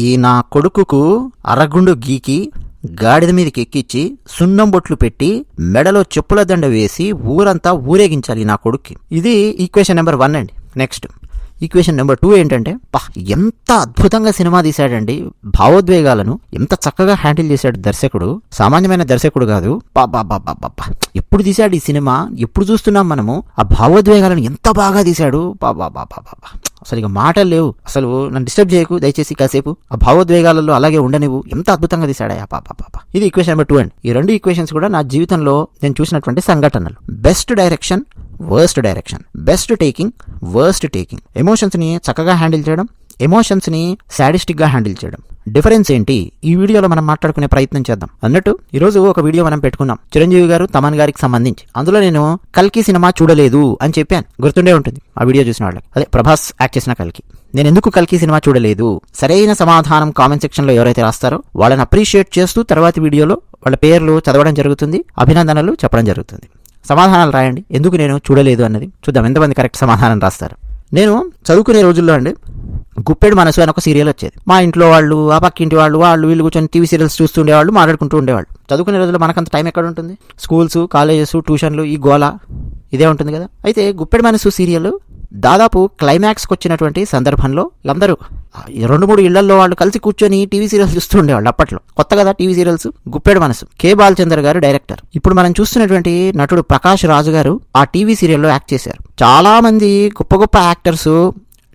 ఈ నా కొడుకుకు అరగుండు గీకి గాడిద మీదకి ఎక్కించి సున్నం బొట్లు పెట్టి మెడలో చెప్పుల దండ వేసి ఊరంతా ఊరేగించాలి నా కొడుక్కి. ఇది ఈక్వేషన్ నెంబర్ వన్ అండి. నెక్స్ట్ ఈక్వేషన్ నెంబర్ టూ ఏంటంటే పా ఎంత అద్భుతంగా సినిమా తీశాడండి. భావోద్వేగాలను ఎంత చక్కగా హ్యాండిల్ చేశాడు దర్శకుడు. సామాన్యమైన దర్శకుడు కాదు. పాపా ఎప్పుడు తీశాడు ఈ సినిమా? ఎప్పుడు చూస్తున్నాం మనము? ఆ భావోద్వేగాలను ఎంత బాగా తీశాడు? బాబా బాబా బాబా సరిగా అసలు ఇక మాటలు లేవు. అసలు నన్ను డిస్టర్బ్ చేయకు దయచేసి కాసేపు. ఆ భావోద్వేగాలలో అలాగే ఉండనివ్వు. ఎంత అద్భుతంగా తీసాడా పాప పాప. ఇది ఈక్వేషన్ నెంబర్ టూ అండ్. ఈ రెండు ఈక్వేషన్స్ కూడా నా జీవితంలో నేను చూసినటువంటి సంఘటనలు. Best direction worst direction best taking worst taking ఎమోషన్స్ని చక్కగా హ్యాండిల్ చేయడం ఎమోషన్స్ని శాడిస్టిక్గా హ్యాండిల్ చేయడం. డిఫరెన్స్ ఏంటి? ఈ వీడియోలో మనం మాట్లాడుకునే ప్రయత్నం చేద్దాం. అన్నట్టు ఈరోజు ఒక వీడియో మనం పెట్టుకున్నాం. చిరంజీవి గారు తమన్ గారికి సంబంధించి. అందులో నేను కల్కి సినిమా చూడలేదు అని చెప్పాను. గుర్తుండే ఉంటుంది. ఆ వీడియో చూసిన వాళ్ళకి. అదే ప్రభాస్ యాక్ట్ చేసిన కల్కి. నేను ఎందుకు కల్కి సినిమా చూడలేదు? సరైన సమాధానం కామెంట్ సెక్షన్లో ఎవరైతే రాస్తారో వాళ్ళని అప్రిషియేట్ చేస్తూ తర్వాతి వీడియోలో వాళ్ళ పేర్లు చదవడం జరుగుతుంది. అభినందనలు చెప్పడం జరుగుతుంది. సమాధానాలు రాయండి. ఎందుకు నేను చూడలేదు అన్నది చూద్దాం. ఎంతమంది కరెక్ట్ సమాధానం రాస్తారు? నేను చదువుకునే రోజుల్లో అండి గుప్పెడు మనసు అని ఒక సీరియల్ వచ్చేది. మా ఇంట్లో వాళ్ళు ఆ పక్కింటి వాళ్ళు వాళ్ళు వీళ్ళు కూర్చొని టీవీ సీరియల్స్ చూస్తుండేవాళ్ళు మాట్లాడుకుంటూ ఉండేవాళ్ళు. చదువుకునే రోజుల్లో మనకంత టైం ఎక్కడ ఉంటుంది? స్కూల్స్ కాలేజెస్ ట్యూషన్లు ఈ గోళ ఇదే ఉంటుంది కదా? అయితే గుప్పెడు మనసు సీరియల్ దాదాపు క్లైమాక్స్కి వచ్చినటువంటి సందర్భంలో అందరూ రెండు మూడు ఇళ్ళలో వాళ్ళు కలిసి కూర్చొని టీవీ సీరియల్స్ చూస్తూ ఉండేవాళ్ళు అప్పట్లో. కొత్త కదా టీవీ సీరియల్స్? గుప్పెడు మనసు. కే బాలచందర్ గారు డైరెక్టర్. ఇప్పుడు మనం చూస్తున్నటువంటి నటుడు ప్రకాష్ రాజు గారు ఆ టీవీ సీరియల్లో యాక్ట్ చేశారు. చాలా మంది గొప్ప గొప్ప యాక్టర్స్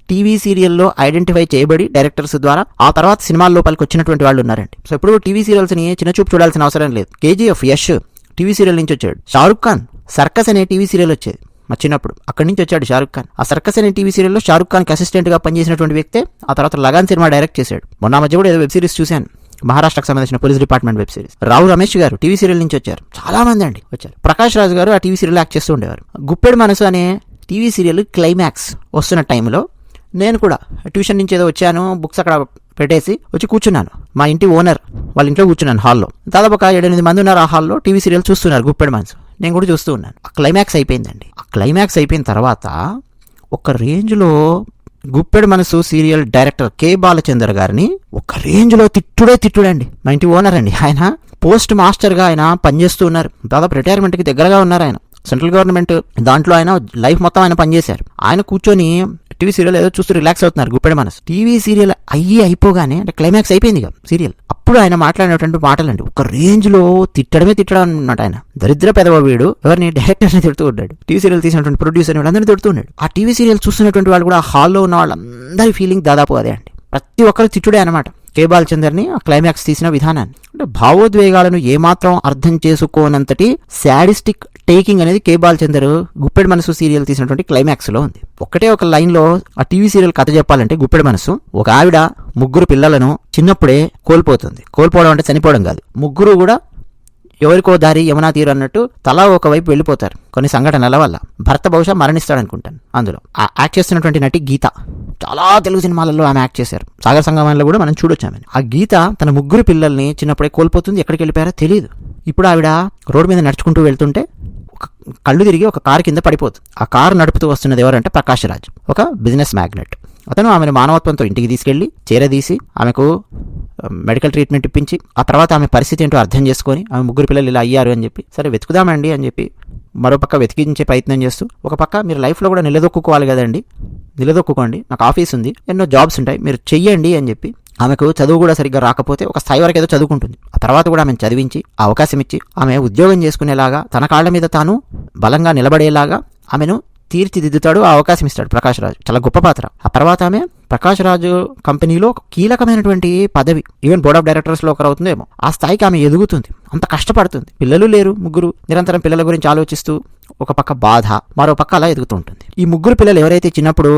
టీవీ సీరియల్లో ఐడెంటిఫై చేయబడి డైరెక్టర్స్ ద్వారా ఆ తర్వాత సినిమాల లోపలికి వచ్చినటువంటి వాళ్ళు ఉన్నారండి. సో ఇప్పుడు టీవీ సీరియల్స్ని చిన్నచూపు చిన్న చూపు చూడాల్సిన అవసరం లేదు. కేజీఎఫ్ యష్ టీవీ సీరియల్ నుంచి వచ్చాడు. షారుఖ్ ఖాన్ సర్కస్ అనే టీవీ సీరియల్ వచ్చేది మా చిన్నప్పుడు. అక్కడి నుంచి వచ్చాడు షారుఖ్ ఖాన్. ఆ సర్కస్ అనే టీవీ సీరియల్లో షారుఖ్ ఖాన్ అసిస్టెంట్గా పనిచేసినటువంటి వ్యక్తే ఆ తర్వాత లగాన్ సినిమా డైరెక్ట్ చేశాడు. మొన్న మధ్య కూడా ఏదో వెబ్ సిరీస్ చూశాను. మహారాష్ట్రకు సంబంధించిన police department web series. Rao Ramesh garu TV serial నుంచి వచ్చారు. చాలా మంది అండి వచ్చారు. ప్రకాష్ రాజు గారు ఆ టీవీ సీరియల్ యాక్ట్ చేస్తూ ఉండేవారు. గుప్పెడు మనసు అనే టీవీ సీరియల్ క్లైమాక్స్ వస్తున్న టైంలో నేను కూడా ట్యూషన్ నుంచి ఏదో వచ్చాను బుక్స్ అక్కడ పెట్టేసి వచ్చి కూర్చున్నాను. మా ఇంటి ఓనర్ వాళ్ళ ఇంట్లో కూర్చున్నాను హాల్లో. దాదాపు ఒక ఏడెనిమిది మంది ఉన్నారు ఆ హాల్లో టీవీ సీరియల్ చూస్తున్నారు గుప్పెడు మనసు. నేను కూడా చూస్తూ ఉన్నాను. ఆ క్లైమాక్స్ అయిపోయిందండి. ఆ క్లైమాక్స్ అయిపోయిన తర్వాత ఒక రేంజ్లో గుప్పెడు మనసు సీరియల్ డైరెక్టర్ కె బాలచందర్ గారిని ఒక రేంజ్లో తిట్టుడే తిట్టుడండి. మా ఇంటి ఓనర్ అండి. ఆయన పోస్ట్ మాస్టర్గా ఆయన పనిచేస్తూ ఉన్నారు. దాదాపు రిటైర్మెంట్కి దగ్గరగా ఉన్నారు ఆయన. సెంట్రల్ గవర్నమెంట్ దాంట్లో ఆయన లైఫ్ మొత్తం ఆయన పనిచేశారు. ఆయన కూర్చొని టీవీ సీరియల్ ఏదో చూస్తూ రిలాక్స్ అవుతున్నారు గుప్పెడ మనసు. టీవీ సీరియల్ అయ్యి అయిపోగానే అంటే క్లైమాక్స్ అయిపోయింది ఇక సీరియల్. అప్పుడు ఆయన మాట్లాడినటువంటి మాటలండి. ఒక రేంజ్లో తిట్టడమే తిట్టడం అన్నమాట ఆయన. దరిద్ర పెదవాడు వీడు. ఎవరిని? డైరెక్టర్ని తిడుతూ ఉన్నాడు. టీవీ సీరియల్ తీసినటువంటి ప్రొడ్యూసర్ వాళ్ళందరినీ తిడుతూ ఉన్నాడు. ఆ టీవీ సీరియల్ చూస్తున్నటువంటి వాళ్ళు కూడా హాల్లో ఉన్న వాళ్ళందరి ఫీలింగ్ దాదాపు అదే అండి. ప్రతి ఒక్కరు తిట్టుడే అనమాట కే బాలచందర్ని ఆ క్లైమాక్స్ తీసిన విధానాన్ని. అంటే భావోద్వేగాలను ఏమాత్రం అర్థం చేసుకోనంతటి శాడిస్టిక్ టేకింగ్ అనేది కే బాలచందర్ గుప్పెడి మనసు సీరియల్ తీసినటువంటి క్లైమాక్స్లో ఉంది. ఒకటే ఒక లైన్లో ఆ టీవీ సీరియల్ కథ చెప్పాలంటే గుప్పెడు మనసు ఒక ఆవిడ ముగ్గురు పిల్లలను చిన్నప్పుడే కోల్పోతుంది. కోల్పోవడం అంటే చనిపోవడం కాదు. ముగ్గురు కూడా ఎవరికో దారి యమునా తీరు అన్నట్టు తలా ఒకవైపు వెళ్ళిపోతారు. కొన్ని సంఘటనల వల్ల. భర్త బహుశా మరణిస్తాడు అనుకుంటాను అందులో. ఆ యాక్ట్ చేస్తున్నటువంటి నటి గీత. చాలా తెలుగు సినిమాలలో ఆమె యాక్ట్ చేశారు. సాగర్ సంగమంలో కూడా మనం చూడొచ్చు ఆమె ఆ గీత తన ముగ్గురు పిల్లల్ని చిన్నప్పుడే కోల్పోతుంది. ఎక్కడికి వెళ్ళిపోయారో తెలియదు ఇప్పుడు ఆవిడ రోడ్డు మీద నడుచుకుంటూ వెళ్తుంటే ఒక కళ్ళు తిరిగి ఒక కారు కింద పడిపోతుంది ఆ కారు నడుపుతూ వస్తున్నది ఎవరంటే ప్రకాష్ రాజ్ ఒక బిజినెస్ మ్యాగ్నెట్. అతను ఆమెను మానవత్వంతో ఇంటికి తీసుకెళ్ళి చేరదీసి ఆమెకు మెడికల్ ట్రీట్మెంట్ ఇప్పించి ఆ తర్వాత ఆమె పరిస్థితి ఏంటో అర్థం చేసుకొని ఆమె ముగ్గురు పిల్లలు ఇలా అయ్యారు అని చెప్పి సరే వెతుకుదామండి అని చెప్పి మరో పక్క వెతికించే ప్రయత్నం చేస్తూ ఒక పక్క మీరు లైఫ్లో కూడా నిలదొక్కుకోవాలి కదండి నిలదొక్కుకోండి నాకు ఆఫీస్ ఉంది ఎన్నో జాబ్స్ ఉంటాయి మీరు చెయ్యండి అని చెప్పి ఆమెకు చదువు కూడా సరిగ్గా రాకపోతే ఒక స్థాయి వరకు ఏదో చదువుకుంటుంది. ఆ తర్వాత కూడా ఆమెను చదివించి ఆ అవకాశం ఇచ్చి ఆమె ఉద్యోగం చేసుకునేలాగా తన కాళ్ళ మీద తాను బలంగా నిలబడేలాగా ఆమెను తీర్చిదిద్దుతాడు ఆ అవకాశం ఇస్తాడు ప్రకాష్ రాజు చాలా గొప్ప పాత్ర. ఆ తర్వాత ఆమె ప్రకాష్ రాజు కంపెనీలో ఒక కీలకమైనటువంటి పదవి ఈవెన్ బోర్డ్ ఆఫ్ డైరెక్టర్స్లో ఒకరు అవుతుందేమో ఆ స్థాయికి ఆమె ఎదుగుతుంది. అంత కష్టపడుతుంది. పిల్లలు లేరు ముగ్గురు నిరంతరం పిల్లల గురించి ఆలోచిస్తూ ఒక పక్క బాధ మరో పక్క అలా ఎదుగుతూ ఉంటుంది. ఈ ముగ్గురు పిల్లలు ఎవరైతే చిన్నప్పుడు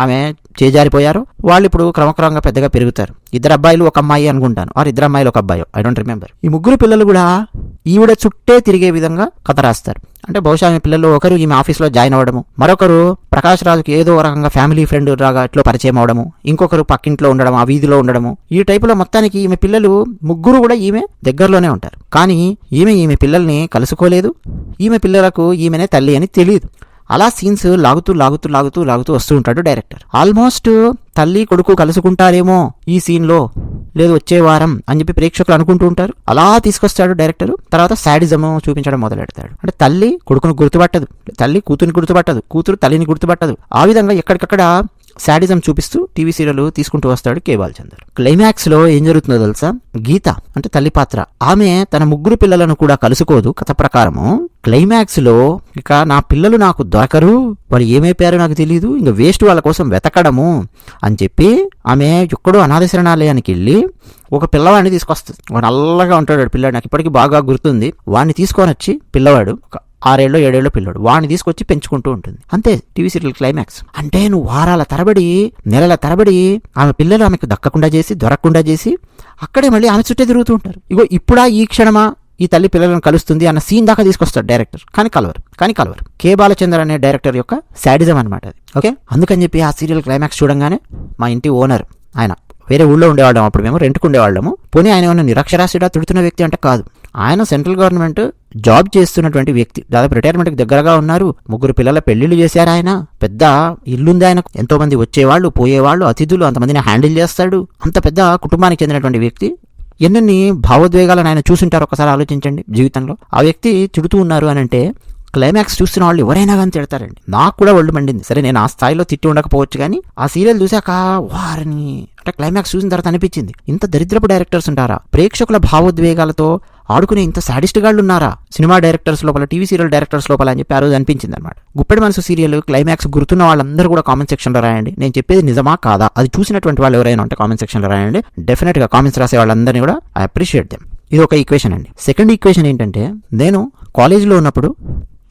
ఆమె చేజారిపోయారు. వాళ్ళు ఇప్పుడు క్రమక్రమంగా పెద్దగా పెరుగుతారు. ఇద్దరు అబ్బాయిలు ఒక అమ్మాయి అనుకుంటాను. ఆరు ఇద్దరు అమ్మాయిలు ఒక అబ్బాయి? ఐ డోంట్ రిమెంబర్ ఈ ముగ్గురు పిల్లలు కూడా ఈవిడ చుట్టే తిరిగే విధంగా కథ రాస్తారు. అంటే బహుశా ఆమె పిల్లలు ఒకరు ఈమె ఆఫీస్లో జాయిన్ అవ్వడము. మరొకరు ప్రకాష్ రాజుకి ఏదో ఒక రకంగా ఫ్యామిలీ ఫ్రెండ్ రాగా ఇట్లో పరిచయం అవడము ఇంకొకరు పక్కింట్లో ఉండడం ఆ వీధిలో ఉండడము. ఈ టైపులో మొత్తానికి ఈమె పిల్లలు ముగ్గురు కూడా ఈమె దగ్గరలోనే ఉంటారు. కానీ ఈమె ఈమె పిల్లల్ని కలుసుకోలేదు. ఈమె పిల్లలకు ఈమెనే తల్లి అని తెలియదు అలా సీన్స్ లాగుతూ లాగుతూ లాగుతూ లాగుతూ వస్తూ ఉంటాడు డైరెక్టర్. ఆల్మోస్ట్ తల్లి కొడుకు కలుసుకుంటారేమో ఈ సీన్లో. లేదు వచ్చే వారం అని చెప్పి ప్రేక్షకులు అనుకుంటూ ఉంటారు. అలా తీసుకొస్తాడు డైరెక్టర్. తర్వాత శాడిజం చూపించడం మొదలెడతాడు. అంటే తల్లి కొడుకును గుర్తుపట్టదు. తల్లి కూతురుని గుర్తుపట్టదు. కూతురు తల్లిని గుర్తుపట్టదు. ఆ విధంగా ఎక్కడికక్కడ శాడిజం చూపిస్తూ టీవీ సీరియల్ తీసుకుంటూ వస్తాడు కే బాలచందర్. క్లైమాక్స్లో ఏం జరుగుతుందో తెలుసా? గీత అంటే తల్లి పాత్ర. ఆమె తన ముగ్గురు పిల్లలను కూడా కలుసుకోదు. కథ ప్రకారము క్లైమాక్స్లో ఇక నా పిల్లలు నాకు దొరకరు వాళ్ళు ఏమైపోయారో నాకు తెలియదు ఇంకా వేస్ట్ వాళ్ళ కోసం వెతకడము అని చెప్పి ఆమె ఎక్కడో అనాథ శరణాలయానికి వెళ్ళి ఒక పిల్లవాడిని తీసుకొస్తుంది. వాడు నల్లగా ఉంటాడు పిల్లవాడు. నాకు ఇప్పటికీ బాగా గుర్తుంది. వాడిని తీసుకొని వచ్చి పిల్లవాడు ఆరేళ్ళు ఏడేళ్ళు పిల్లడు. వాడిని తీసుకొచ్చి పెంచుకుంటూ ఉంటుంది. అంతే టీవీ సీరియల్ క్లైమాక్స్. అంటే నువ్వు వారాల తరబడి నెలల తరబడి ఆమె పిల్లలు ఆమెకు దక్కకుండా చేసి దొరకకుండా చేసి అక్కడే మళ్ళీ ఆమె చుట్టే తిరుగుతూ ఉంటారు. ఇగో ఇప్పుడా ఈ క్షణమా ఈ తల్లి పిల్లలను కలుస్తుంది అన్న సీన్ దాకా తీసుకొస్తాడు డైరెక్టర్. కానీ కలవరు కానీ కలవరు. కే. బాలచంద్ర అనే డైరెక్టర్ యొక్క శాడిజం అనమాట అది. ఓకే? అందుకని చెప్పి ఆ సీరియల్ క్లైమాక్స్ చూడంగానే మా ఇంటి ఓనర్ ఆయన వేరే ఊళ్ళో ఉండేవాళ్ళం అప్పుడు మేము రెంట్కు ఉండేవాళ్ళము. పోనీ ఆయన ఏమైనా నిరక్షరాస్యుడా తిడుతున్న వ్యక్తి అంటే కాదు. ఆయన సెంట్రల్ గవర్నమెంట్ జాబ్ చేస్తున్నటువంటి వ్యక్తి. దాదాపు రిటైర్మెంట్కి దగ్గరగా ఉన్నారు. ముగ్గురు పిల్లల పెళ్ళిళ్ళు చేశారు ఆయన. పెద్ద ఇల్లుంది ఆయన ఎంతో మంది వచ్చేవాళ్ళు పోయేవాళ్ళు అతిథులు అంతమందిని హ్యాండిల్ చేస్తాడు. అంత పెద్ద కుటుంబానికి చెందినటువంటి వ్యక్తి. ఎన్నెన్ని భావోద్వేగాలను ఆయన చూసుంటారు ఒకసారి ఆలోచించండి జీవితంలో. ఆ వ్యక్తి తిడుతూ ఉన్నారు అని అంటే క్లైమాక్స్ చూస్తున్న వాళ్ళు ఎవరైనా కానీ తిడతారండి. నాకు కూడా ఒళ్ళు మండింది. సరే నేను ఆ స్థాయిలో తిట్టి ఉండకపోవచ్చు కానీ ఆ సీరియల్ చూశాక వారిని. అంటే క్లైమాక్స్ చూసిన తర్వాత అనిపించింది. ఇంత దరిద్రపు డైరెక్టర్స్ ఉంటారా? ప్రేక్షకుల భావోద్వేగాలతో ఆడుకునే ఇంత సాడిస్ట్ గాళ్ళు ఉన్నారా? సినిమా డైరెక్టర్స్ లోపల టీవీ సీరియల్ డైరెక్టర్స్ లోపల అని చెప్పి ఆ రోజు అనిపించింది అనమాట గుప్పెడి మనసు సీరియల్ క్లైమాక్స్ గుర్తున్న వాళ్ళందరూ కూడా కామెంట్ సెక్షన్లో రాయండి. నేను చెప్పేది నిజమా కాదా? అది చూసినటువంటి వాళ్ళు ఎవరైనా ఉంటే కామెంట్ సెక్షన్లో రాయండి. డెఫినెట్గా కామెంట్స్ రాసే వాళ్ళందరినీ కూడా ఐ అప్రిషియేట్ దెమ్ ఇది ఒక ఈక్వేషన్ అండి. సెకండ్ ఈక్వేషన్ ఏంటంటే నేను కాలేజీలో ఉన్నప్పుడు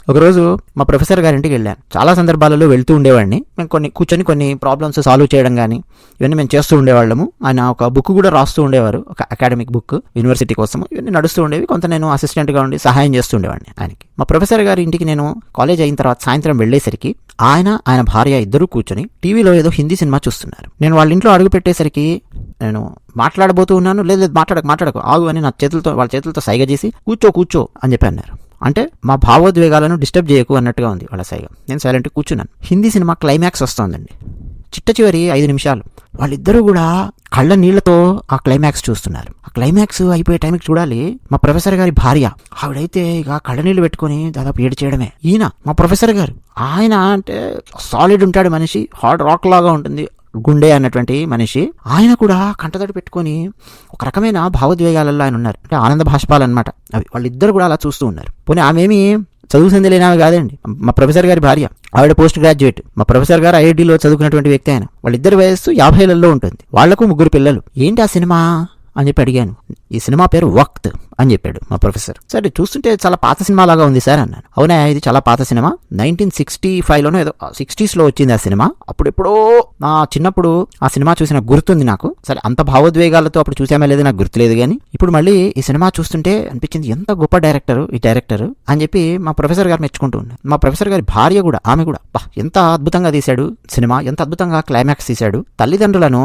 ఒకరోజు మా ప్రొఫెసర్ గారింటికి వెళ్ళాను. చాలా సందర్భాలలో వెళ్తూ ఉండేవాడిని. మేము కొన్ని కూర్చొని కొన్ని ప్రాబ్లమ్స్ సాల్వ్ చేయడం కానీ ఇవన్నీ మేము చేస్తూ ఉండేవాళ్ళము. ఆయన ఒక బుక్ కూడా రాస్తూ ఉండేవారు. ఒక అకాడమిక్ బుక్ యూనివర్సిటీ కోసం ఇవన్నీ నడుస్తూ ఉండేవి. కొంత నేను అసిస్టెంట్గా ఉండి సహాయం చేస్తూ ఉండేవాడిని ఆయనకి. మా ప్రొఫెసర్ గారి ఇంటికి నేను కాలేజ్ అయిన తర్వాత సాయంత్రం వెళ్ళేసరికి ఆయన ఆయన భార్య ఇద్దరు కూర్చొని టీవీలో ఏదో హిందీ సినిమా చూస్తున్నారు. నేను వాళ్ళ ఇంట్లో అడుగు పెట్టేసరికి నేను మాట్లాడబోతూ ఉన్నాను. లేదు లేదు మాట్లాడకు మాట్లాడకు ఆగు అని నా చేతులతో వాళ్ళ చేతులతో సైగ చేసి కూర్చో కూర్చో అని చెప్పి అన్నారు. అంటే మా భావోద్వేగాలను డిస్టర్బ్ చేయకు అన్నట్టుగా ఉంది వాళ్ళ సైగ. నేను సైలెంట్గా కూర్చున్నాను. హిందీ సినిమా క్లైమాక్స్ వస్తోందండి. చిట్ట చివరి ఐదు నిమిషాలు. వాళ్ళిద్దరూ కూడా కళ్ళ నీళ్ళతో ఆ క్లైమాక్స్ చూస్తున్నారు. ఆ క్లైమాక్స్ అయిపోయే టైంకి చూడాలి మా ప్రొఫెసర్ గారి భార్య. ఆవిడైతే ఇక కళ్ళ నీళ్ళు పెట్టుకొని దాదాపు ఏడు చేయడమే. ఈయన మా ప్రొఫెసర్ గారు. ఆయన అంటే సాలిడ్ ఉంటాడు మనిషి. హార్డ్ రాక్ లాగా ఉంటుంది. గుండె అన్నటువంటి మనిషి ఆయన కూడా కంటతడి పెట్టుకొని ఒక రకమైన భావోద్వేగాలలో ఆయన ఉన్నారు. అంటే ఆనంద భాష్పాలు అనమాట అవి వాళ్ళిద్దరు కూడా అలా చూస్తూ ఉన్నారు. పోనీ ఆమెమి చదువుసింది లేనావి కాదండి మా ప్రొఫెసర్ గారి భార్య ఆవిడ పోస్ట్ గ్రాడ్యుయేట్. మా ప్రొఫెసర్ గారు ఐఐటీలో చదువుకున్నటువంటి వ్యక్తి ఆయన. వాళ్ళిద్దరు వయస్సు యాభైలలో ఉంటుంది. వాళ్ళకు ముగ్గురు పిల్లలు. ఏంటి ఆ సినిమా? అని చెప్పి అడిగాను. ఈ సినిమా పేరు వక్త్ అని చెప్పాడు మా ప్రొఫెసర్. సరే చూస్తుంటే చాలా పాత సినిమా లాగా ఉంది సార్ అన్నాను. అవునా ఇది చాలా పాత సినిమా? నైన్టీన్ సిక్స్టీ ఫైవ్లోనో ఏదో సిక్స్టీస్లో వచ్చింది ఆ సినిమా? అప్పుడు ఎప్పుడో నా చిన్నప్పుడు ఆ సినిమా చూసిన గుర్తుంది నాకు. సరే అంత భావోద్వేగాలతో అప్పుడు చూసామో లేదు నాకు గుర్తులేదు కానీ ఇప్పుడు మళ్ళీ ఈ సినిమా చూస్తుంటే అనిపించింది ఎంత గొప్ప డైరెక్టర్ ఈ డైరెక్టర్ అని చెప్పి మా ప్రొఫెసర్ గారు మెచ్చుకుంటూ ఉన్నారు. మా ప్రొఫెసర్ గారి భార్య కూడా ఆమె కూడా బా ఎంత అద్భుతంగా తీశాడు సినిమా ఎంత అద్భుతంగా క్లైమాక్స్ తీశాడు. తల్లిదండ్రులను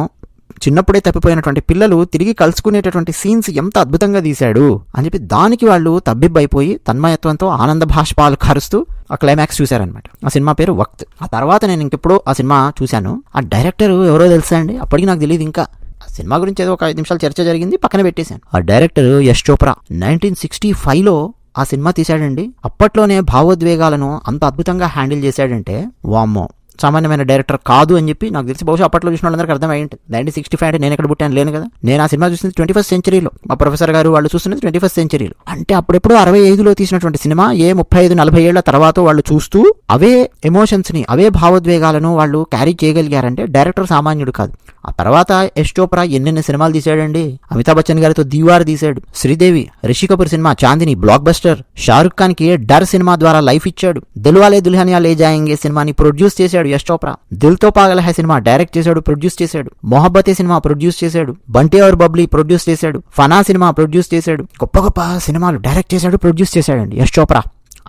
చిన్నప్పుడే తప్పిపోయినటువంటి పిల్లలు తిరిగి కలుసుకునేటటువంటి సీన్స్ ఎంత అద్భుతంగా తీశాడు అని చెప్పి దానికి వాళ్ళు తబ్బిబ్బైపోయి తన్మయత్వంతో ఆనంద భాష్పాలు కరుస్తూ ఆ క్లైమాక్స్ చూశారనమాట ఆ సినిమా పేరు వక్త్. ఆ తర్వాత నేను ఇంకెప్పుడు ఆ సినిమా చూశాను. ఆ డైరెక్టర్ ఎవరో తెలుసా అండి? అప్పటికి నాకు తెలియదు ఇంకా. ఆ సినిమా గురించి ఏదో ఒక ఐదు నిమిషాలు చర్చ జరిగింది పక్కన పెట్టేశాను. ఆ director Yash Chopra nineteen sixty ఫైవ్లో ఆ సినిమా తీశాడండి. అప్పట్లోనే భావోద్వేగాలను అంత అద్భుతంగా హ్యాండిల్ చేశాడంటే వామ్మో. సామాన్యమైన డైరెక్టర్ కాదు అని చెప్పి నాకు తెలిసి బహుశా అప్పట్లో చూసిన వాళ్ళందరికీ అర్థమై ఉంటుంది. నైన్టీన్ సిక్స్టీ ఫైవ్ అంటే నేను ఎక్కడ పుట్టాను లేను కదా. నేను ఆ సినిమా చూసింది ట్వంటీ ఫస్ట్ సెంచరీలో. మా ప్రొఫెసర్ గారు వాళ్ళు చూస్తున్నది ట్వంటీ ఫస్ట్ సెంచరీలో. అంటే అప్పుడెప్పుడు అరవై ఐదులో తీసినటువంటి సినిమా ఏ ముప్పై ఐదు నలభై ఏళ్ళ తర్వాత వాళ్ళు చూస్తూ అవే ఎమోషన్స్ని అవే భావోద్వేగాలను వాళ్ళు క్యారీ చేయగలిగారంటే డైరెక్టర్ సామాన్యుడు కాదు. ఆ తర్వాత యశ్ చోప్రా ఎన్నెన్ని సినిమాలు తీశాడండి? అమితాబ్ బచ్చన్ గారితో దీవార్ తీశాడు. Sridevi Rishi Kapoor cinema Chandni blockbuster Shahrukh ఖాన్కి డర్ సినిమా ద్వారా లైఫ్ ఇచ్చాడు. దిల్వాలే దుల్హనియా లే జాయింగే సినిమాని ప్రొడ్యూస్ చేశాడు. యశ్ చోప్రా. దిల్తో పాగల హై సినిమా డైరెక్ట్ చేశాడు ప్రొడ్యూస్ చేశాడు. మొహబ్బతే సినిమా ప్రొడ్యూస్ చేశాడు బంటి और బబ్లీ ప్రొడ్యూస్ చేశాడు ఫనా సినిమా ప్రొడ్యూస్ చేశాడు గొప్ప గొప్ప సినిమాలు డైరెక్ట్ చేశాడు ప్రొడ్యూస్ చేశాడండి యశ్ చోప్రా.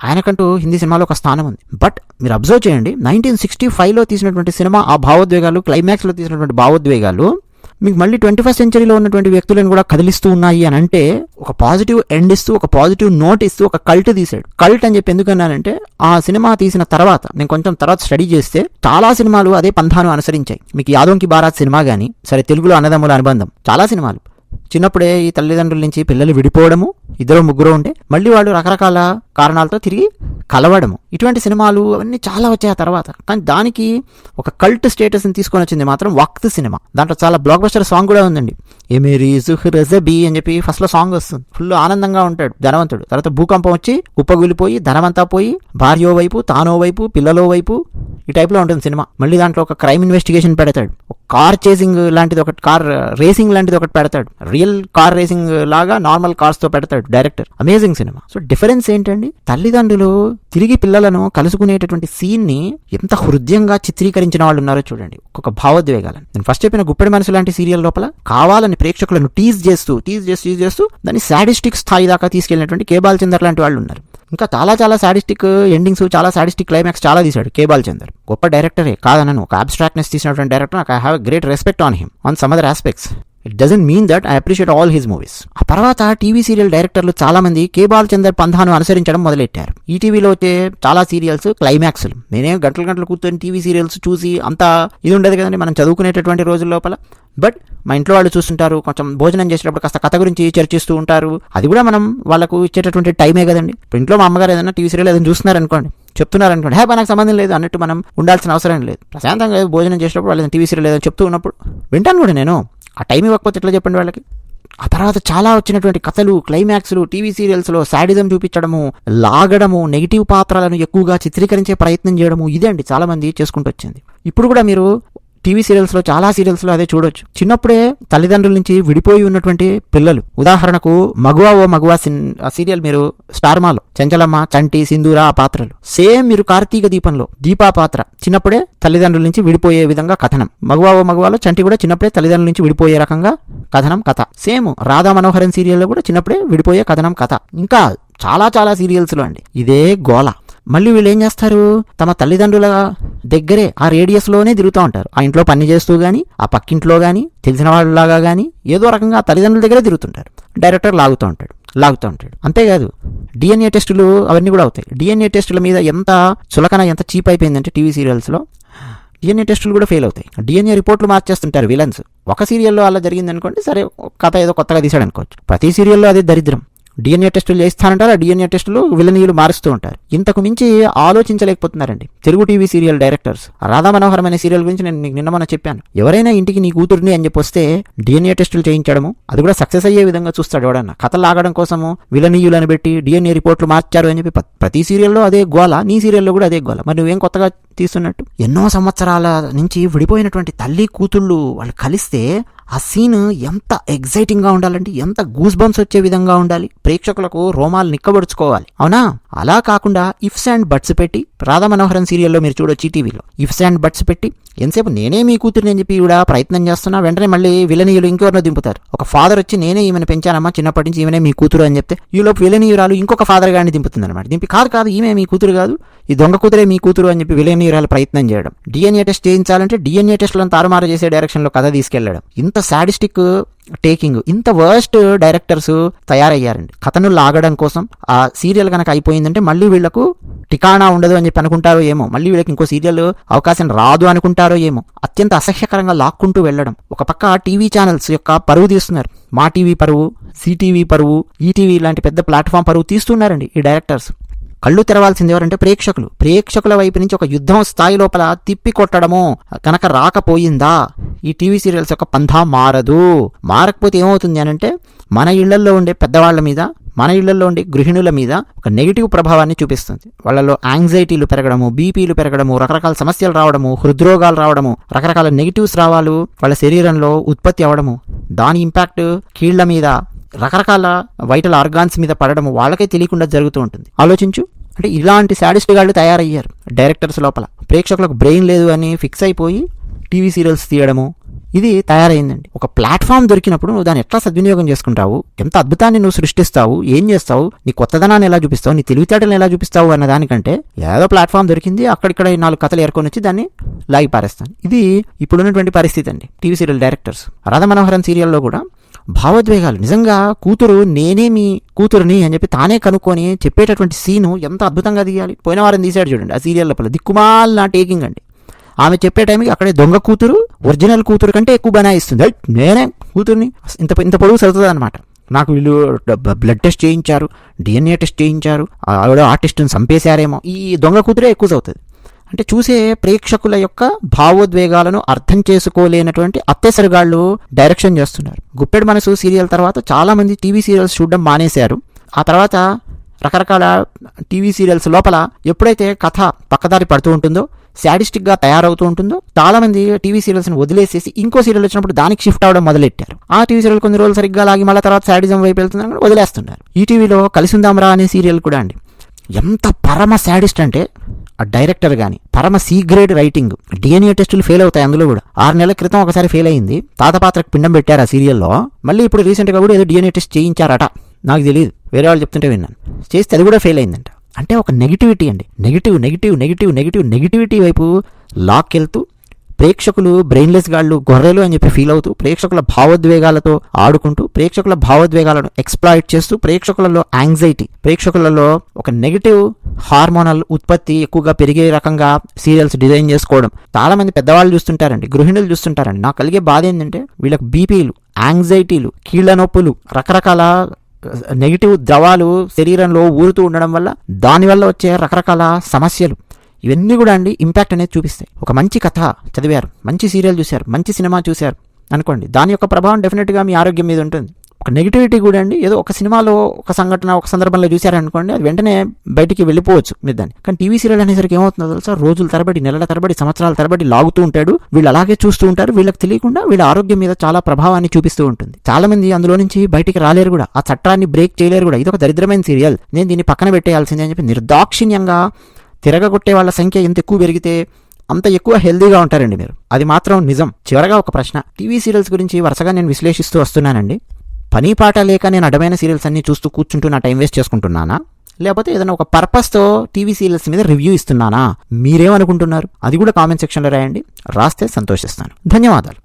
ఆయనకంటూ హిందీ సినిమాలో ఒక స్థానం ఉంది. బట్ మీరు అబ్జర్వ్ చేయండి నైన్టీన్ సిక్స్టీ ఫైవ్లో తీసినటువంటి సినిమా ఆ భావోద్వేగాలు క్లైమాక్స్లో తీసినటువంటి భావోద్వేగాలు మీకు మళ్ళీ ట్వంటీ ఫస్ట్ సెంచరీలో ఉన్నటువంటి వ్యక్తులను కూడా కదిలిస్తూ ఉన్నాయి అని అంటే ఒక పాజిటివ్ ఎండ్ ఇస్తూ ఒక పాజిటివ్ నోట్ ఇస్తూ ఒక కల్ట్ తీశాడు. కల్ట్ అని చెప్పి ఎందుకన్నానంటే ఆ సినిమా తీసిన తర్వాత నేను కొంచెం తర్వాత స్టడీ చేస్తే చాలా సినిమాలు అదే పంథాను అనుసరించాయి. మీకు యాదోంకి బారాత్ సినిమా కానీ సరే తెలుగులో అన్నదమ్ముల అనుబంధం చాలా సినిమాలు. చిన్నప్పుడే ఈ తల్లిదండ్రుల నుంచి పిల్లలు విడిపోవడము ఇద్దరు ముగ్గురు ఉంటే మళ్ళీ వాళ్ళు రకరకాల కారణాలతో తిరిగి కలవడము. ఇటువంటి సినిమాలు అవన్నీ చాలా వచ్చాయి ఆ తర్వాత. కానీ దానికి ఒక కల్ట్ స్టేటస్ని తీసుకొని వచ్చింది మాత్రం వక్త్ సినిమా. దాంట్లో చాలా బ్లాక్ బస్టర్ సాంగ్ కూడా ఉందండి. ఏ మేరీ అని చెప్పి ఫస్ట్లో సాంగ్ వస్తుంది. ఫుల్ ఆనందంగా ఉంటాడు ధనవంతుడు. తర్వాత భూకంపం వచ్చి కుప్పగూలిపోయి ధనమంతా పోయి భార్యో వైపు తానో వైపు పిల్లలో వైపు ఈ టైప్లో ఉంటుంది సినిమా. మళ్ళీ దాంట్లో ఒక క్రైమ్ ఇన్వెస్టిగేషన్ పెడతాడు. ఒక కార్ చేసింగ్ లాంటిది ఒకటి కార్ రేసింగ్ లాంటిది ఒకటి పెడతాడు. రియల్ కార్ రేసింగ్ లాగా నార్మల్ కార్స్తో పెడతాడు director. Amazing cinema. So difference ఏంటండి? తల్లిదండ్రులు తిరిగి పిల్లలను కలుసుకునేటటువంటి సీన్ని ఎంత హృదయంగా చిత్రీకరించిన వాళ్ళు ఉన్నారో చూడండి. ఒక్కొక్క భావోద్వేగాలను. నేను ఫస్ట్ చెప్పిన గుప్పెడి మనసు లాంటి సీరియల్ లోపల కావాలని ప్రేక్షకులను టీజ్ చేస్తూ టీజ్ చేస్తూ టీజ్ చేస్తూ దాన్ని సాడిస్టిక్ స్థాయి దాకా తీసుకెళ్ళినటువంటి కేబాల్ చందర్ లాంటి వాళ్ళు ఉన్నారు. ఇంకా చాలా చాలా సాడిస్టిక్ ఎండింగ్స్ చాలా సాడిస్టిక్ క్లైమాక్స్ చాలా తీశాడు కేబాల్ చందర్ గొప్ప డైరెక్టరే కాదనను. ఒక అబ్స్ట్రాక్ట్నెస్ తీసినటువంటి డైరెక్టర్ నాకు I have great respect on him on some other aspects it doesn't mean that I appreciate all his movies ఆ తర్వాత టీవీ సీరియల్ డైరెక్టర్లు చాలా మంది కే బాలచందర్ పంథాను అనుసరించడం మొదలెట్టారు. ఈటీవీలో వచ్చే చాలా సీరియల్స్ క్లైమాక్స్లు నేనేం గంటలు గంటలు కూర్చొని టీవీ సీరియల్స్ చూసి అంత ఇది ఉండదు కదండి మనం చదువుకునేటటువంటి రోజుల లోపల. బట్ మా ఇంట్లో వాళ్ళు చూస్తుంటారు కొంచెం భోజనం చేసేటప్పుడు కాస్త కథ గురించి చర్చిస్తూ ఉంటారు. అది కూడా మనం వాళ్ళకు ఇచ్చేటటువంటి టైమే కదండి. ఇప్పుడు ఇంట్లో మా అమ్మగారు ఏదైనా టీవీ సీరియల్ ఏదైనా చూస్తున్నారు అనుకోండి చెప్తున్నారు అనుకోండి హే నాకు సంబంధం లేదు అన్నట్టు మనం ఉండాల్సిన అవసరం లేదు. ప్రశాంతంగా భోజనం చేసేటప్పుడు వాళ్ళు టీవీ సీరియల్ ఏదైనా చెప్తూ ఉన్నప్పుడు వింటాను కూడా నేను. ఆ టైం ఇవ్వకపోతే ఎట్లా చెప్పండి వాళ్ళకి? ఆ తర్వాత చాలా వచ్చినటువంటి కథలు క్లైమాక్స్లు టీవీ సీరియల్స్లో శాడిజం చూపించడము లాగడము నెగిటివ్ పాత్రలను ఎక్కువగా చిత్రీకరించే ప్రయత్నం చేయడము ఇదే అండి చాలామంది చేసుకుంటూ వచ్చింది. ఇప్పుడు కూడా మీరు టీవీ సీరియల్స్లో చాలా సీరియల్స్లో అదే చూడొచ్చు. చిన్నప్పుడే తల్లిదండ్రుల నుంచి విడిపోయి ఉన్నటువంటి పిల్లలు. ఉదాహరణకు మగువా ఓ మగువా సిన్ సీరియల్ మీరు స్టార్మాలో చెంచలమ్మ చంటి సింధూర ఆ పాత్రలు. సేమ్ మీరు కార్తీక దీపంలో దీపా పాత్ర. చిన్నప్పుడే తల్లిదండ్రుల నుంచి విడిపోయే విధంగా కథనం. మగువా ఓ మగువాలో చంటి కూడా చిన్నప్పుడే తల్లిదండ్రుల నుంచి విడిపోయే రకంగా కథనం కథ. సేమ్ రాధా మనోహరన్ సీరియల్లో కూడా చిన్నప్పుడే విడిపోయే కథనం కథ. ఇంకా చాలా చాలా సీరియల్స్లో అండి. ఇదే గోల మళ్ళీ వీళ్ళు ఏం చేస్తారు? తమ తల్లిదండ్రుల దగ్గరే ఆ రేడియస్లోనే తిరుగుతూ ఉంటారు. ఆ ఇంట్లో పని చేస్తూ కానీ ఆ పక్కింట్లో కానీ తెలిసిన వాళ్ళలాగా కానీ ఏదో రకంగా ఆ తల్లిదండ్రుల దగ్గరే తిరుగుతుంటారు. డైరెక్టర్ లాగుతూ ఉంటాడు లాగుతూ ఉంటాడు. అంతేకాదు డిఎన్ఏ టెస్టులు అవన్నీ కూడా అవుతాయి. డిఎన్ఏ టెస్టుల మీద ఎంత చులకన ఎంత చీప్ అయిపోయిందంటే టీవీ సీరియల్స్లో డిఎన్ఏ టెస్టులు కూడా ఫెయిల్ అవుతాయి. డిఎన్ఏ రిపోర్ట్లు మార్చేస్తుంటారు విలన్స్. ఒక సీరియల్లో అలా జరిగింది అనుకోండి సరే కథ ఏదో కొత్తగా తీసాడు అనుకోవచ్చు ప్రతి సీరియల్లో అదే దరిద్రం. డిఎన్ఏ టెస్టులు చేస్తానంటారు ఆ డిఎన్ఏ టెస్టులు విలనీయులు మారుస్తూ ఉంటారు. ఇంతకు మించి ఆలోచించలేకపోతున్నారండి. Telugu TV serial directors. Radha Manoharam అనే సీరియల్ గురించి నేను నీకు నిన్న మొన్న చెప్పాను. ఎవరైనా ఇంటికి నీ కూతుర్ని అని చెప్పి వస్తే డిఎన్ఏ టెస్టులు చేయించడము అది కూడా సక్సెస్ అయ్యే విధంగా చూస్తాడు ఎవడన్నా. కథలు లాగడం కోసము విలనీయులను పెట్టి డిఎన్ఏ రిపోర్ట్లు మార్చారు అని చెప్పి ప్రతి సీరియల్లో అదే గోల నీ సీరియల్లో కూడా అదే గోల. మరి నువ్వేం కొత్తగా తీస్తున్నట్టు? ఎన్నో సంవత్సరాల నుంచి విడిపోయినటువంటి తల్లి కూతుళ్ళు వాళ్ళు కలిస్తే ఆ సీన్ ఎంత ఎగ్జైటింగ్గా ఉండాలండి ఉండాలంటే ఎంత గూస్ బంప్స్ వచ్చే విధంగా ఉండాలి. ప్రేక్షకులకు రోమాలు నిక్కబడుచుకోవాలి. అవునా? అలా కాకుండా ఇఫ్స్ అండ్ బట్స్ పెట్టి రాధా మనోహరన్ సీరియల్లో మీరు చూడొచ్చు టీవీలో. ఇఫ్స్ అండ్ బట్స్ పెట్టి ఎంతసేపు నేనే మీ కూతురిని అని చెప్పి కూడా ప్రయత్నం చేస్తున్నా వెంటనే మళ్ళీ విలనీయులు ఇంకెవరినో దింపుతారు. ఒక ఫాదర్ వచ్చి నేనే ఈమెను పెంచానమ్మా చిన్నప్పటి నుంచి ఈమెనే మీ కూతురు అని చెప్తే ఈలోపు విలనీయురాలు ఇంకొక ఫాదర్ గారిని దింపుతుంది అనమాట దింపి కాదు కాదు ఈమె మీ కూతురు కాదు ఈ దొంగ కూతురే మీ కూతురు అని చెప్పి విలనీయురాలు ప్రయత్నం చేయడం. డిఎన్ఏ టెస్ట్ చేయించాలంటే డిఎన్ఏ టెస్ట్లను తారుమారు చేసే డైరెక్షన్లో కథ తీసుకెళ్ళడం. ఇంత సాడిస్టిక్ టేకింగ్ ఇంత వర్స్ట్ డైరెక్టర్స్ తయారయ్యారండి. కథను లాగడం కోసం ఆ సీరియల్ కనుక ఏంటంటే మళ్ళీ వీళ్ళకు టికాణా ఉండదు అని చెప్పి అనుకుంటారో ఏమో. మళ్ళీ వీళ్ళకి ఇంకో సీరియల్ అవకాశం రాదు అనుకుంటారో ఏమో. అత్యంత అసహ్యకరంగా లాక్కుంటూ వెళ్ళడం. ఒక పక్క టీవీ ఛానల్స్ యొక్క పరువు తీస్తున్నారు. మా టీవీ పరువు సిటీవీ పరువు ఈటీవీ లాంటి పెద్ద ప్లాట్ఫామ్ పరువు తీస్తున్నారండి ఈ డైరెక్టర్స్. కళ్ళు తెరవాల్సింది ఎవరంటే ప్రేక్షకులు. ప్రేక్షకుల వైపు నుంచి ఒక యుద్ధం స్థాయి లోపల తిప్పి కొట్టడము కనుక రాకపోయిందా? ఈ టీవీ సీరియల్స్ యొక్క పంథా మారదు. మారకపోతే ఏమవుతుంది అనంటే మన ఇళ్ళలో ఉండే పెద్దవాళ్ళ మీద మన ఇళ్ళలో ఉండే గృహిణుల మీద ఒక నెగిటివ్ ప్రభావాన్ని చూపిస్తుంది. వాళ్ళలో యాంగ్జైటీలు పెరగడము బీపీలు పెరగడము రకరకాల సమస్యలు రావడము హృద్రోగాలు రావడము రకరకాల నెగిటివ్స్ రావాలు వాళ్ళ శరీరంలో ఉత్పత్తి అవ్వడము దాని ఇంపాక్ట్ కీళ్ళ మీద రకరకాల వైటల్ ఆర్గాన్స్ మీద పడడం వాళ్ళకే తెలియకుండా జరుగుతూ ఉంటుంది. ఆలోచించు. అంటే ఇలాంటి సాడిస్ట్ గాళ్ళు తయారయ్యారు డైరెక్టర్స్ లోపల. ప్రేక్షకులకు బ్రెయిన్ లేదు అని ఫిక్స్ అయిపోయి టీవీ సీరియల్స్ తీయడము ఇది తయారైందండి. ఒక ప్లాట్ఫామ్ దొరికినప్పుడు నువ్వు దాన్ని ఎట్లా సద్వినియోగం చేసుకుంటావు? ఎంత అద్భుతాన్ని నువ్వు సృష్టిస్తావు? ఏం చేస్తావు? నీ కొత్తదనాన్ని ఎలా చూపిస్తావు? నీ తెలివితేటలను ఎలా చూపిస్తావు అన్న దానికంటే ఏదో ప్లాట్ఫామ్ దొరికింది అక్కడిక్కడ ఈ నాలుగు కథలు ఏర్కొని వచ్చి దాన్ని లాగి పారేస్తాను. ఇది ఇప్పుడున్నటువంటి పరిస్థితి అండి. టీవీ సీరియల్ డైరెక్టర్స్ రాధా మనోహరం సీరియల్లో కూడా భావోద్వేగాలు. నిజంగా కూతురు నేనే మీ కూతురుని అని చెప్పి తానే కనుక్కొని చెప్పేటటువంటి సీను ఎంత అద్భుతంగా తీయాలి పోయిన వారం తీసాడు చూడండి ఆ సీరియల్ లోపల దిక్కుమాల్ నా టేకింగ్ అండి. ఆమె చెప్పే టైంకి అక్కడే దొంగ కూతురు ఒరిజినల్ కూతురు కంటే ఎక్కువ బనాయిస్తుంది నేనే కూతుర్ని. ఇంత ఇంత పొడుగు సరుతుంది అనమాట నాకు వీళ్ళు బ్లడ్ టెస్ట్ చేయించారు డిఎన్ఏ టెస్ట్ చేయించారు ఆవిడ ఆర్టిస్ట్ని చంపేశారేమో. ఈ దొంగ కూతురే ఎక్కువ చదువుతుంది. అంటే చూసే ప్రేక్షకుల యొక్క భావోద్వేగాలను అర్థం చేసుకోలేనటువంటి అత్తెసరిగాళ్ళు డైరెక్షన్ చేస్తున్నారు. గుప్పెడు మనసు సీరియల్ తర్వాత చాలామంది టీవీ సీరియల్స్ చూడడం మానేశారు. ఆ తర్వాత రకరకాల టీవీ సీరియల్స్ లోపల ఎప్పుడైతే కథ పక్కదారి పడుతూ ఉంటుందో శాడిస్టిక్గా తయారవుతూ ఉంటుందో చాలా మంది టీవీ సీరియల్స్ని వదిలేసేసి ఇంకో సీరియల్ వచ్చినప్పుడు దానికి షిఫ్ట్ అవడం మొదలెట్టారు. ఆ టీవీ సీరియల్ కొన్ని రోజులు సరిగ్గా లాగి మళ్ళీ తర్వాత శాడిజం వైపు వెళ్తుందని వదిలేస్తున్నారు. ఈ టీవీలో కలిసిందాంరా అనే సీరియల్ కూడా అండి. ఎంత పరమ శాడిస్ట్ అంటే ఆ డైరెక్టర్ కానీ పరమ సీ గ్రేడ్ రైటింగ్ డిఎన్ఏ టెస్టులు ఫెయిల్ అవుతాయి అందులో కూడా. ఆరు నెలల క్రితం ఒకసారి ఫెయిల్ అయింది. తాత పాత్రకు పిండం పెట్టారు ఆ సీరియల్లో. మళ్ళీ ఇప్పుడు రీసెంట్గా కూడా ఏదో డిఎన్ఏ టెస్ట్ చేయించారట. నాకు తెలియదు వేరే వాళ్ళు చెప్తుంటే విన్నాను. చేస్తే అది కూడా ఫెయిల్ అయిందంట. అంటే ఒక నెగిటివిటీ అండి. Negative negative negative negative negativity వైపు లాక్ వెళ్తూ ప్రేక్షకులు బ్రెయిన్లెస్ గాళ్ళు గొర్రెలు అని చెప్పి ఫీల్ అవుతూ ప్రేక్షకుల భావోద్వేగాలతో ఆడుకుంటూ ప్రేక్షకుల భావోద్వేగాలను ఎక్స్ప్లాయిట్ చేస్తూ ప్రేక్షకులలో యాంగ్జైటీ ప్రేక్షకులలో ఒక నెగిటివ్ హార్మోనల్ ఉత్పత్తి ఎక్కువగా పెరిగే రకంగా సీరియల్స్ డిజైన్ చేసుకోవడం. చాలా మంది పెద్దవాళ్ళు చూస్తుంటారండి గృహిణులు చూస్తుంటారండి. నాకు కలిగే బాధ ఏంటంటే వీళ్ళకి బీపీలు యాంగ్జైటీలు కీళ్ళ నొప్పులు రకరకాల నెగిటివ్ ద్రవాలు శరీరంలో ఊరుతూ ఉండడం వల్ల దానివల్ల వచ్చే రకరకాల సమస్యలు. ఇవన్నీ కూడా అండి ఇంపాక్ట్ అనేది చూపిస్తాయి. ఒక మంచి కథ చదివారు మంచి సీరియల్ చూశారు మంచి సినిమా చూశారు అనుకోండి దాని యొక్క ప్రభావం డెఫినెట్గా మీ ఆరోగ్యం మీద ఉంటుంది. ఒక నెగిటివిటీ కూడా అండి. ఏదో ఒక సినిమాలో ఒక సంఘటన ఒక సందర్భంలో చూశారనుకోండి అది వెంటనే బయటికి వెళ్ళిపోవచ్చు మీరు దాన్ని. కానీ టీవీ సీరియల్ అనేసరికి ఏమవుతుందో తెలుసా? రోజుల తరబడి నెలల తరబడి సంవత్సరాల తరబడి లాగుతూ ఉంటాడు. వీళ్ళు అలాగే చూస్తూ ఉంటారు. వీళ్ళకి తెలియకుండా వీళ్ళ ఆరోగ్యం మీద చాలా ప్రభావాన్ని చూపిస్తూ ఉంటుంది. చాలా మంది అందులో నుంచి బయటికి రాలేరు కూడా. ఆ చట్టాన్ని బ్రేక్ చేయలేరు కూడా. ఇది ఒక దరిద్రమైన సీరియల్. నేను దీన్ని పక్కన పెట్టేయాల్సిందే అని చెప్పి నిర్దాక్షిణ్యంగా తిరగగొట్టే వాళ్ళ సంఖ్య ఎంత ఎక్కువ పెరిగితే అంత ఎక్కువ హెల్దీగా ఉంటారండి మీరు. అది మాత్రం నిజం. చివరగా ఒక ప్రశ్న. టీవీ సీరియల్స్ గురించి వరుసగా నేను విశ్లేషిస్తూ వస్తున్నానండి. పని పాట లేక నేను అడ్డమైన సీరియల్స్ అన్ని చూస్తూ కూర్చుంటూ నా టైం వేస్ట్ చేసుకుంటున్నానా? లేకపోతే ఏదైనా ఒక పర్పస్తో టీవీ సీరియల్స్ మీద రివ్యూ ఇస్తున్నానా? మీరేమనుకుంటున్నారు? అది కూడా కామెంట్ సెక్షన్లో రాయండి. రాస్తే సంతోషిస్తాను. ధన్యవాదాలు.